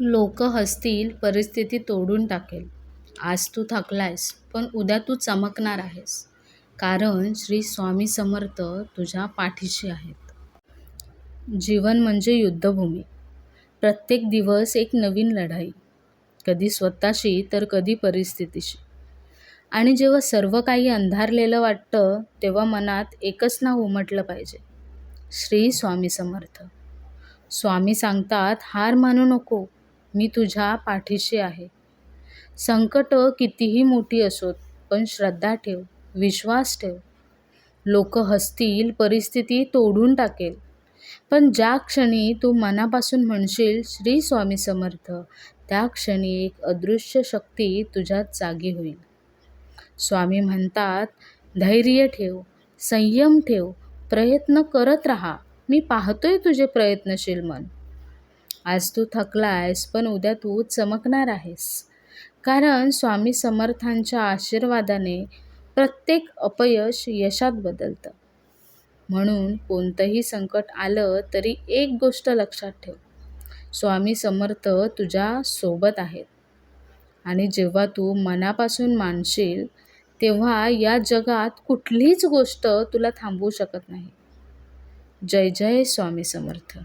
लोक हसतील परिस्थिती तोडून टाकेल. आज तू थकलायस पण उद्या तू चमकणार आहेस. कारण श्री स्वामी समर्थ तुझ्या पाठीशी आहेत. जीवन म्हणजे युद्धभूमी. प्रत्येक दिवस एक नवीन लढाई. कधी स्वतःशी तर कधी परिस्थितीशी. आणि जेव्हा सर्व काही अंधारलेलं वाटतं तेव्हा मनात एकच नाव उमटलं पाहिजे. श्री स्वामी समर्थ. स्वामी सांगतात हार मानू नको. मी तुझ्या पाठीशी आहे. संकट कितीही मोठी असोत पण श्रद्धा ठेव विश्वास ठेव. लोक हसतील परिस्थिती तोडून टाकेल. पण ज्या क्षणी तू मनापासून म्हणशील श्री स्वामी समर्थ त्या क्षणी एक अदृश्य शक्ती तुझ्यात जागी होईल. स्वामी म्हणतात धैर्य ठेव संयम ठेव प्रयत्न करत राहा. मी पाहतोय तुझे प्रयत्नशील मन. आज तू थकला आहेस पण उद्या तू चमकणार आहेस. कारण स्वामी समर्थांच्या आशीर्वादाने प्रत्येक अपयश यशात बदलतं. म्हणून कोणतंही संकट आलं तरी एक गोष्ट लक्षात ठेव. स्वामी समर्थ तुझ्या सोबत आहेत. आणि जेव्हा तू मनापासून मानशील तेव्हा या जगात कुठलीच गोष्ट तुला थांबवू शकत नाही. जय जय स्वामी समर्थ.